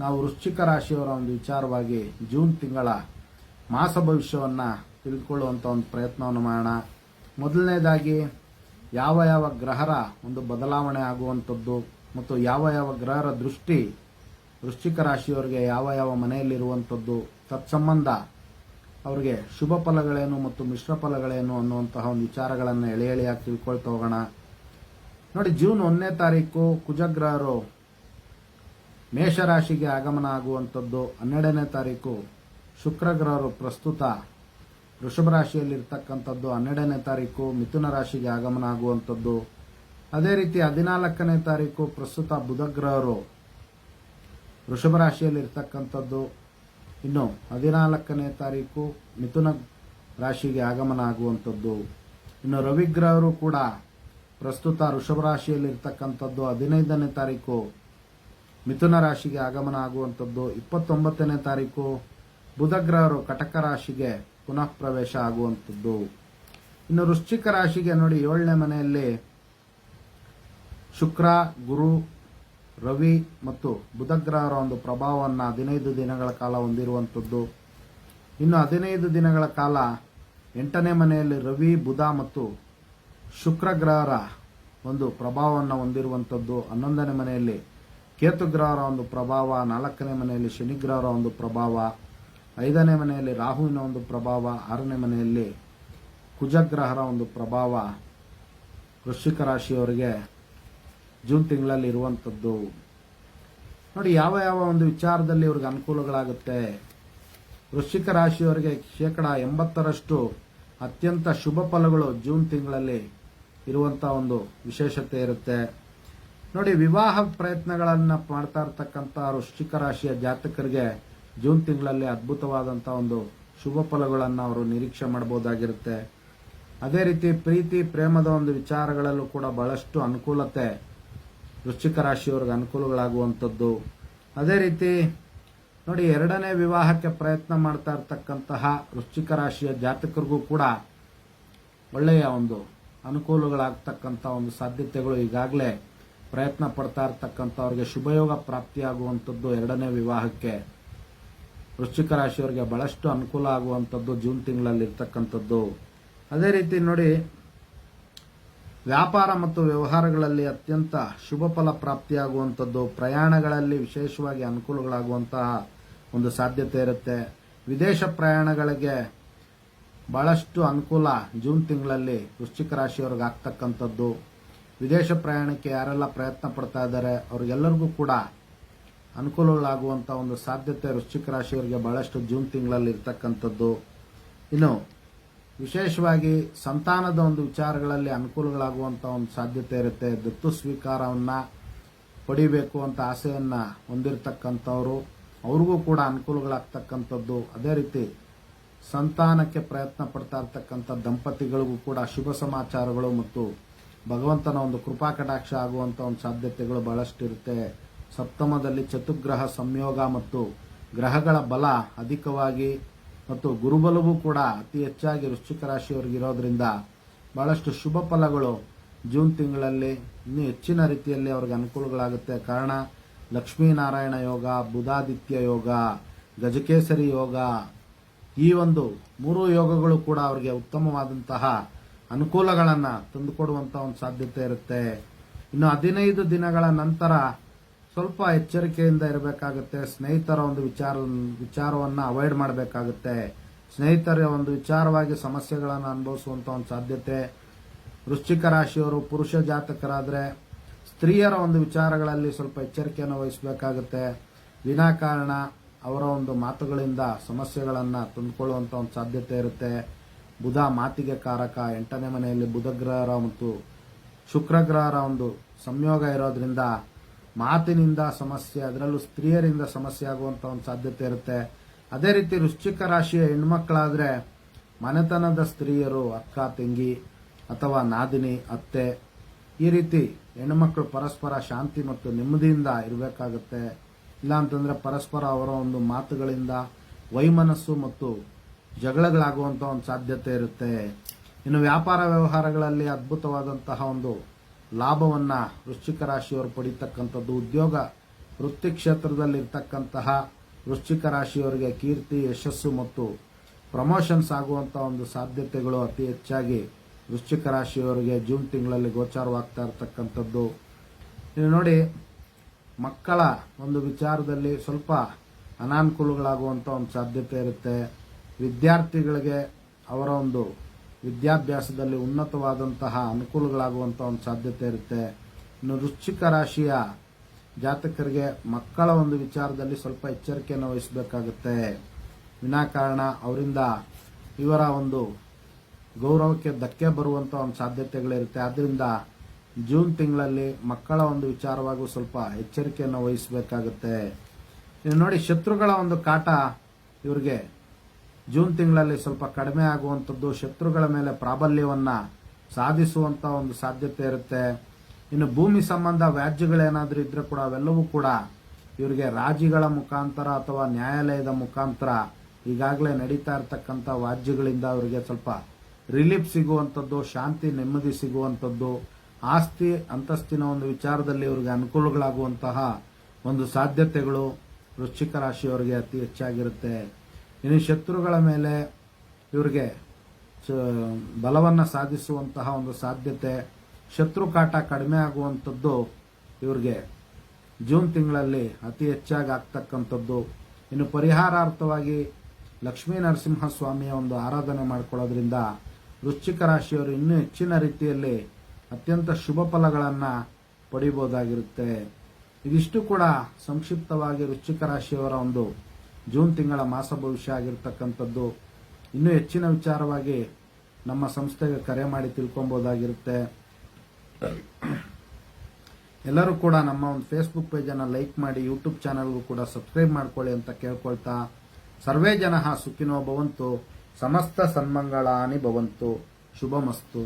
ನಾವು ವೃಶ್ಚಿಕ ರಾಶಿಯವರ ಒಂದು ವಿಚಾರವಾಗಿ ಜೂನ್ ತಿಂಗಳ ಮಾಸ ಭವಿಷ್ಯವನ್ನು ತಿಳಿದುಕೊಳ್ಳುವಂಥ ಒಂದು ಪ್ರಯತ್ನವನ್ನು ಮಾಡೋಣ. ಮೊದಲನೇದಾಗಿ ಯಾವ ಯಾವ ಗ್ರಹರ ಒಂದು ಬದಲಾವಣೆ ಆಗುವಂಥದ್ದು ಮತ್ತು ಯಾವ ಯಾವ ಗ್ರಹರ ದೃಷ್ಟಿ ವೃಶ್ಚಿಕ ರಾಶಿಯವರಿಗೆ ಯಾವ ಯಾವ ಮನೆಯಲ್ಲಿರುವಂಥದ್ದು ತತ್ಸಂಬಂಧ ಅವರಿಗೆ ಶುಭ ಫಲಗಳೇನು ಮತ್ತು ಮಿಶ್ರ ಫಲಗಳೇನು ಅನ್ನುವಂತಹ ಒಂದು ವಿಚಾರಗಳನ್ನು ಎಳೆ ಎಳೆಯಾಗಿ ತಿಳ್ಕೊಳ್ತಾ ಹೋಗೋಣ. ನೋಡಿ, ಜೂನ್ ಒಂದನೇ ತಾರೀಕು ಕುಜಗ್ರಹರು ಮೇಷರಾಶಿಗೆ ಆಗಮನ ಆಗುವಂಥದ್ದು ಹನ್ನೆರಡನೇ ತಾರೀಕು ಶುಕ್ರಗ್ರಹರು ಪ್ರಸ್ತುತ ವೃಷಭ ರಾಶಿಯಲ್ಲಿರ್ತಕ್ಕಂಥದ್ದು ಹನ್ನೆರಡನೇ ತಾರೀಕು ಮಿಥುನ ರಾಶಿಗೆ ಆಗಮನ ಆಗುವಂಥದ್ದು ಅದೇ ರೀತಿ ಹದಿನಾಲ್ಕನೇ ತಾರೀಕು ಪ್ರಸ್ತುತ ಬುಧಗ್ರಹರು ವೃಷಭ ರಾಶಿಯಲ್ಲಿರ್ತಕ್ಕಂಥದ್ದು. ಇನ್ನು ಹದಿನಾಲ್ಕನೇ ತಾರೀಕು ಮಿಥುನ ರಾಶಿಗೆ ಆಗಮನ ಆಗುವಂಥದ್ದು ಇನ್ನು ರವಿಗ್ರಹರು ಕೂಡ ಪ್ರಸ್ತುತ ವೃಷಭ ರಾಶಿಯಲ್ಲಿರ್ತಕ್ಕಂಥದ್ದು ಹದಿನೈದನೇ ತಾರೀಕು ಮಿಥುನ ರಾಶಿಗೆ ಆಗಮನ ಆಗುವಂಥದ್ದು ಇಪ್ಪತ್ತೊಂಬತ್ತನೇ ತಾರೀಕು. ಬುಧಗ್ರಹರು ಕಟಕ ರಾಶಿಗೆ ಪುನಃ ಪ್ರವೇಶ ಆಗುವಂಥದ್ದು. ಇನ್ನು ವೃಶ್ಚಿಕ ರಾಶಿಗೆ ನೋಡಿ ಏಳನೇ ಮನೆಯಲ್ಲಿ ಶುಕ್ರ, ಗುರು, ರವಿ ಮತ್ತು ಬುಧಗ್ರಹರ ಒಂದು ಪ್ರಭಾವವನ್ನು ಹದಿನೈದು ದಿನಗಳ ಕಾಲ ಹೊಂದಿರುವಂಥದ್ದು. ಇನ್ನು ಹದಿನೈದು ದಿನಗಳ ಕಾಲ ಎಂಟನೇ ಮನೆಯಲ್ಲಿ ರವಿ, ಬುಧ ಮತ್ತು ಶುಕ್ರ ಗ್ರಹರ ಒಂದು ಪ್ರಭಾವವನ್ನು ಹೊಂದಿರುವಂಥದ್ದು. ಹನ್ನೊಂದನೇ ಮನೆಯಲ್ಲಿ ಕೇತು ಗ್ರಹರ ಒಂದು ಪ್ರಭಾವ, ನಾಲ್ಕನೇ ಮನೆಯಲ್ಲಿ ಶನಿಗ್ರಹರ ಒಂದು ಪ್ರಭಾವ, ಐದನೇ ಮನೆಯಲ್ಲಿ ರಾಹುವಿನ ಒಂದು ಪ್ರಭಾವ, ಆರನೇ ಮನೆಯಲ್ಲಿ ಕುಜಗ್ರಹರ ಒಂದು ಪ್ರಭಾವ ವೃಶ್ಚಿಕ ರಾಶಿಯವರಿಗೆ ಜೂನ್ ತಿಂಗಳಲ್ಲಿ ಇರುವಂಥದ್ದು. ನೋಡಿ, ಯಾವ ಯಾವ ಒಂದು ವಿಚಾರದಲ್ಲಿ ಇವ್ರಿಗೆ ಅನುಕೂಲಗಳಾಗುತ್ತೆ? ವೃಶ್ಚಿಕ ರಾಶಿಯವರಿಗೆ ಶೇಕಡ ಎಂಬತ್ತರಷ್ಟು ಅತ್ಯಂತ ಶುಭ ಫಲಗಳು ಜೂನ್ ತಿಂಗಳಲ್ಲಿ ಇರುವಂಥ ಒಂದು ವಿಶೇಷತೆ ಇರುತ್ತೆ. ನೋಡಿ, ವಿವಾಹ ಪ್ರಯತ್ನಗಳನ್ನು ಮಾಡ್ತಾ ಇರ್ತಕ್ಕಂಥ ವೃಶ್ಚಿಕ ರಾಶಿಯ ಜಾತಕರಿಗೆ ಜೂನ್ ತಿಂಗಳಲ್ಲಿ ಅದ್ಭುತವಾದಂಥ ಒಂದು ಶುಭ ಫಲಗಳನ್ನು ಅವರು ನಿರೀಕ್ಷೆ ಮಾಡಬಹುದಾಗಿರುತ್ತೆ ಅದೇ ರೀತಿ ಪ್ರೀತಿ, ಪ್ರೇಮದ ಒಂದು ವಿಚಾರಗಳಲ್ಲೂ ಕೂಡ ಬಹಳಷ್ಟು ಅನುಕೂಲತೆ ವೃಶ್ಚಿಕ ರಾಶಿಯವ್ರಿಗೆ ಅನುಕೂಲಗಳಾಗುವಂಥದ್ದು. ಅದೇ ರೀತಿ ನೋಡಿ, ಎರಡನೇ ವಿವಾಹಕ್ಕೆ ಪ್ರಯತ್ನ ಮಾಡ್ತಾ ಇರ್ತಕ್ಕಂತಹ ವೃಶ್ಚಿಕ ರಾಶಿಯ ಜಾತಕರಿಗೂ ಕೂಡ ಒಳ್ಳೆಯ ಒಂದು ಅನುಕೂಲಗಳಾಗ್ತಕ್ಕಂಥ ಒಂದು ಸಾಧ್ಯತೆಗಳು ಈಗಾಗಲೇ ಪ್ರಯತ್ನ ಪಡ್ತಾ ಇರ್ತಕ್ಕಂಥವ್ರಿಗೆ ಶುಭಯೋಗ ಪ್ರಾಪ್ತಿಯಾಗುವಂಥದ್ದು ಎರಡನೇ ವಿವಾಹಕ್ಕೆ. ವೃಶ್ಚಿಕ ರಾಶಿಯವರಿಗೆ ಬಹಳಷ್ಟು ಅನುಕೂಲ ಆಗುವಂಥದ್ದು ಜೂನ್ ತಿಂಗಳಲ್ಲಿ ಇರ್ತಕ್ಕಂಥದ್ದು. ಅದೇ ರೀತಿ ನೋಡಿ, ವ್ಯಾಪಾರ ಮತ್ತು ವ್ಯವಹಾರಗಳಲ್ಲಿ ಅತ್ಯಂತ ಶುಭ ಫಲ ಪ್ರಾಪ್ತಿಯಾಗುವಂಥದ್ದು, ಪ್ರಯಾಣಗಳಲ್ಲಿ ವಿಶೇಷವಾಗಿ ಅನುಕೂಲಗಳಾಗುವಂತಹ ಒಂದು ಸಾಧ್ಯತೆ ಇರುತ್ತೆ. ವಿದೇಶ ಪ್ರಯಾಣಗಳಿಗೆ ಬಹಳಷ್ಟು ಅನುಕೂಲ ಜೂನ್ ತಿಂಗಳಲ್ಲಿ ವೃಶ್ಚಿಕ ರಾಶಿಯವ್ರಿಗೆ ಆಗ್ತಕ್ಕಂಥದ್ದು ವಿದೇಶ ಪ್ರಯಾಣಕ್ಕೆ ಯಾರೆಲ್ಲ ಪ್ರಯತ್ನ ಪಡ್ತಾ ಇದ್ದಾರೆ, ಅವ್ರಿಗೆಲ್ಲರಿಗೂ ಕೂಡ ಅನುಕೂಲಗಳಾಗುವಂಥ ಒಂದು ಸಾಧ್ಯತೆ ವೃಶ್ಚಿಕ ರಾಶಿಯವರಿಗೆ ಬಹಳಷ್ಟು ಜೂನ್ ತಿಂಗಳಲ್ಲಿ ಇರ್ತಕ್ಕಂಥದ್ದು. ಇನ್ನು ವಿಶೇಷವಾಗಿ ಸಂತಾನದ ಒಂದು ವಿಚಾರಗಳಲ್ಲಿ ಅನುಕೂಲಗಳಾಗುವಂಥ ಒಂದು ಸಾಧ್ಯತೆ ಇರುತ್ತೆ. ದತ್ತು ಸ್ವೀಕಾರವನ್ನ ಪಡಿಬೇಕು ಅಂತ ಆಸೆಯನ್ನ ಹೊಂದಿರತಕ್ಕಂಥವ್ರು, ಅವ್ರಿಗೂ ಕೂಡ ಅನುಕೂಲಗಳಾಗ್ತಕ್ಕಂಥದ್ದು. ಅದೇ ರೀತಿ ಸಂತಾನಕ್ಕೆ ಪ್ರಯತ್ನ ಪಡ್ತಾ ಇರ್ತಕ್ಕಂಥ ದಂಪತಿಗಳಿಗೂ ಕೂಡ ಶುಭ ಸಮಾಚಾರಗಳು ಮತ್ತು ಭಗವಂತನ ಒಂದು ಕೃಪಾ ಕಟಾಕ್ಷ ಆಗುವಂತ ಒಂದು ಸಾಧ್ಯತೆಗಳು ಬಹಳಷ್ಟು ಇರುತ್ತೆ ಸಪ್ತಮದಲ್ಲಿ ಚತುಗ್ರಹ ಸಂಯೋಗ ಮತ್ತು ಗ್ರಹಗಳ ಬಲ ಅಧಿಕವಾಗಿ ಮತ್ತು ಗುರುಬಲವೂ ಕೂಡ ಅತಿ ಹೆಚ್ಚಾಗಿ ವೃಶ್ಚಿಕ ರಾಶಿಯವರಿಗೆ ಇರೋದ್ರಿಂದ ಬಹಳಷ್ಟು ಶುಭ ಫಲಗಳು ಜೂನ್ ತಿಂಗಳಲ್ಲಿ ಇನ್ನೂ ಹೆಚ್ಚಿನ ರೀತಿಯಲ್ಲಿ ಅವ್ರಿಗೆ ಅನುಕೂಲಗಳಾಗುತ್ತೆ. ಕಾರಣ ಲಕ್ಷ್ಮೀನಾರಾಯಣ ಯೋಗ, ಬುಧಾದಿತ್ಯ ಯೋಗ, ಗಜಕೇಸರಿ ಯೋಗ ಈ ಒಂದು ಮೂರು ಯೋಗಗಳು ಕೂಡ ಅವರಿಗೆ ಉತ್ತಮವಾದಂತಹ ಅನುಕೂಲಗಳನ್ನು ತಂದುಕೊಡುವಂತ ಒಂದು ಸಾಧ್ಯತೆ ಇರುತ್ತೆ. ಇನ್ನು ಹದಿನೈದು ದಿನಗಳ ನಂತರ ಸ್ವಲ್ಪ ಎಚ್ಚರಿಕೆಯಿಂದ ಇರಬೇಕಾಗುತ್ತೆ. ಸ್ನೇಹಿತರ ಒಂದು ವಿಚಾರ, ವಿಚಾರವನ್ನ ಅವಾಯ್ಡ್ ಮಾಡಬೇಕಾಗುತ್ತೆ. ಸ್ನೇಹಿತರ ಒಂದು ವಿಚಾರವಾಗಿ ಸಮಸ್ಯೆಗಳನ್ನು ಅನುಭವಿಸುವಂತ ಒಂದು ಸಾಧ್ಯತೆ. ವೃಶ್ಚಿಕ ರಾಶಿಯವರು ಪುರುಷ ಜಾತಕರಾದ್ರೆ ಸ್ತ್ರೀಯರ ಒಂದು ವಿಚಾರಗಳಲ್ಲಿ ಸ್ವಲ್ಪ ಎಚ್ಚರಿಕೆಯನ್ನು ವಹಿಸಬೇಕಾಗುತ್ತೆ. ವಿನಾಕಾರಣ ಅವರ ಒಂದು ಮಾತುಗಳಿಂದ ಸಮಸ್ಯೆಗಳನ್ನು ತಂದುಕೊಳ್ಳುವಂತ ಒಂದು ಸಾಧ್ಯತೆ ಇರುತ್ತೆ. ಬುಧ ಮಾತಿಗೆ ಕಾರಕ, ಎಂಟನೇ ಮನೆಯಲ್ಲಿ ಬುಧ ಗ್ರಹರ ಮತ್ತು ಶುಕ್ರ ಗ್ರಹರ ಒಂದು ಸಂಯೋಗ ಇರೋದ್ರಿಂದ ಮಾತಿನಿಂದ ಸಮಸ್ಯೆ, ಅದರಲ್ಲೂ ಸ್ತ್ರೀಯರಿಂದ ಸಮಸ್ಯೆ ಆಗುವಂತ ಒಂದು ಸಾಧ್ಯತೆ ಇರುತ್ತೆ. ಅದೇ ರೀತಿ ವೃಶ್ಚಿಕ ರಾಶಿಯ ಹೆಣ್ಮಕ್ಳಾದ್ರೆ ಮನೆತನದ ಸ್ತ್ರೀಯರು, ಅಕ್ಕ, ತಂಗಿ ಅಥವಾ ನಾದಿನಿ, ಅತ್ತೆ, ಈ ರೀತಿ ಹೆಣ್ಮಕ್ಳು ಪರಸ್ಪರ ಶಾಂತಿ ಮತ್ತು ನೆಮ್ಮದಿಯಿಂದ ಇರಬೇಕಾಗುತ್ತೆ. ಇಲ್ಲ ಅಂತಂದ್ರೆ ಪರಸ್ಪರ ಅವರ ಒಂದು ಮಾತುಗಳಿಂದ ವೈಮನಸ್ಸು ಮತ್ತು ಜಗಳಗಳಾಗುವಂತ ಒಂದು ಸಾಧ್ಯತೆ ಇರುತ್ತೆ. ಇನ್ನು ವ್ಯಾಪಾರ ವ್ಯವಹಾರಗಳಲ್ಲಿ ಅದ್ಭುತವಾದಂತಹ ಒಂದು ಲಾಭವನ್ನ ವೃಶ್ಚಿಕ ರಾಶಿಯವರು ಪಡೀತಕ್ಕಂಥದ್ದು, ಉದ್ಯೋಗ ವೃತ್ತಿ ಕ್ಷೇತ್ರದಲ್ಲಿ ಇರ್ತಕ್ಕಂತಹ ವೃಶ್ಚಿಕ ರಾಶಿಯವರಿಗೆ ಕೀರ್ತಿ, ಯಶಸ್ಸು ಮತ್ತು ಪ್ರಮೋಷನ್ಸ್ ಆಗುವಂತ ಒಂದು ಸಾಧ್ಯತೆಗಳು ಅತಿ ಹೆಚ್ಚಾಗಿ ವೃಶ್ಚಿಕ ರಾಶಿಯವರಿಗೆ ಜೂನ್ ತಿಂಗಳಲ್ಲಿ ಗೋಚಾರವಾಗ್ತಾ ಇರತಕ್ಕಂಥದ್ದು. ಇನ್ನು ನೋಡಿ, ಮಕ್ಕಳ ಒಂದು ವಿಚಾರದಲ್ಲಿ ಸ್ವಲ್ಪ ಅನಾನುಕೂಲಗಳಾಗುವಂತ ಒಂದು ಸಾಧ್ಯತೆ ಇರುತ್ತೆ. ವಿದ್ಯಾರ್ಥಿಗಳಿಗೆ ಅವರ ಒಂದು ವಿದ್ಯಾಭ್ಯಾಸದಲ್ಲಿ ಉನ್ನತವಾದಂತಹ ಅನುಕೂಲಗಳಾಗುವಂತ ಒಂದು ಸಾಧ್ಯತೆ ಇರುತ್ತೆ. ಇನ್ನು ವೃಶ್ಚಿಕ ರಾಶಿಯ ಜಾತಕರಿಗೆ ಮಕ್ಕಳ ಒಂದು ವಿಚಾರದಲ್ಲಿ ಸ್ವಲ್ಪ ಎಚ್ಚರಿಕೆಯನ್ನು ವಹಿಸಬೇಕಾಗುತ್ತೆ. ವಿನಾಕಾರಣ ಅವರಿಂದ ಇವರ ಒಂದು ಗೌರವಕ್ಕೆ ಧಕ್ಕೆ ಬರುವಂತ ಒಂದು ಸಾಧ್ಯತೆಗಳಿರುತ್ತೆ. ಆದ್ದರಿಂದ ಜೂನ್ ತಿಂಗಳಲ್ಲಿ ಮಕ್ಕಳ ಒಂದು ವಿಚಾರವಾಗೂ ಸ್ವಲ್ಪ ಎಚ್ಚರಿಕೆಯನ್ನು ವಹಿಸಬೇಕಾಗುತ್ತೆ. ನೋಡಿ, ಶತ್ರುಗಳ ಒಂದು ಕಾಟ ಇವ್ರಿಗೆ ಜೂನ್ ತಿಂಗಳಲ್ಲಿ ಸ್ವಲ್ಪ ಕಡಿಮೆ ಆಗುವಂಥದ್ದು ಶತ್ರುಗಳ ಮೇಲೆ ಪ್ರಾಬಲ್ಯವನ್ನು ಸಾಧಿಸುವಂಥ ಒಂದು ಸಾಧ್ಯತೆ ಇರುತ್ತೆ. ಇನ್ನು ಭೂಮಿ ಸಂಬಂಧ ವ್ಯಾಜ್ಯಗಳೇನಾದರೂ ಇದ್ರೆ ಕೂಡ ಅವೆಲ್ಲವೂ ಕೂಡ ಇವರಿಗೆ ರಾಜಿಗಳ ಮುಖಾಂತರ ಅಥವಾ ನ್ಯಾಯಾಲಯದ ಮುಖಾಂತರ ಈಗಾಗಲೇ ನಡೀತಾ ಇರತಕ್ಕಂಥ ವ್ಯಾಜ್ಯಗಳಿಂದ ಅವರಿಗೆ ಸ್ವಲ್ಪ ರಿಲೀಫ್ ಸಿಗುವಂಥದ್ದು, ಶಾಂತಿ, ನೆಮ್ಮದಿ ಸಿಗುವಂಥದ್ದು, ಆಸ್ತಿ, ಅಂತಸ್ತಿನ ಒಂದು ವಿಚಾರದಲ್ಲಿ ಇವರಿಗೆ ಅನುಕೂಲಗಳಾಗುವಂತಹ ಒಂದು ಸಾಧ್ಯತೆಗಳು ವೃಶ್ಚಿಕ ರಾಶಿಯವರಿಗೆ ಅತಿ ಹೆಚ್ಚಾಗಿರುತ್ತೆ. ಇನ್ನು ಶತ್ರುಗಳ ಮೇಲೆ ಇವರಿಗೆ ಬಲವನ್ನು ಸಾಧಿಸುವಂತಹ ಒಂದು ಸಾಧ್ಯತೆ, ಶತ್ರು ಕಾಟ ಕಡಿಮೆ ಆಗುವಂಥದ್ದು ಇವ್ರಿಗೆ ಜೂನ್ ತಿಂಗಳಲ್ಲಿ ಅತಿ ಹೆಚ್ಚಾಗಿ ಆಗ್ತಕ್ಕಂಥದ್ದು. ಇನ್ನು ಪರಿಹಾರಾರ್ಥವಾಗಿ ಲಕ್ಷ್ಮೀ ನರಸಿಂಹಸ್ವಾಮಿಯ ಒಂದು ಆರಾಧನೆ ಮಾಡಿಕೊಳ್ಳೋದ್ರಿಂದ ವೃಶ್ಚಿಕ ರಾಶಿಯವರು ಇನ್ನೂ ಹೆಚ್ಚಿನ ರೀತಿಯಲ್ಲಿ ಅತ್ಯಂತ ಶುಭ ಫಲಗಳನ್ನು ಪಡಿಬೋದಾಗಿರುತ್ತೆ. ಇದಿಷ್ಟು ಕೂಡ ಸಂಕ್ಷಿಪ್ತವಾಗಿ ವೃಶ್ಚಿಕ ರಾಶಿಯವರ ಒಂದು ಜೂನ್ ತಿಂಗಳ ಮಾಸ ಭವಿಷ್ಯ ಆಗಿರ್ತಕ್ಕಂಥದ್ದು ಇನ್ನೂ ಹೆಚ್ಚಿನ ವಿಚಾರವಾಗಿ ನಮ್ಮ ಸಂಸ್ಥೆಗೆ ಕರೆ ಮಾಡಿ ತಿಳ್ಕೊಬಹುದಾಗಿರುತ್ತೆ ಎಲ್ಲರೂ ಕೂಡ ನಮ್ಮ ಒಂದು ಫೇಸ್ಬುಕ್ ಪೇಜನ್ನು ಲೈಕ್ ಮಾಡಿ ಯೂಟ್ಯೂಬ್ ಚಾನಲ್ಗೂ ಕೂಡ ಸಬ್ಸ್ಕ್ರೈಬ್ ಮಾಡ್ಕೊಳ್ಳಿ ಅಂತ ಕೇಳ್ಕೊಳ್ತಾ, ಸರ್ವೇ ಜನ ಸುಖಿನೋ ಭವಂತು, ಸಮಸ್ತ ಸನ್ಮಂಗಳಾನಿ ಭವಂತು, ಶುಭಮಸ್ತು.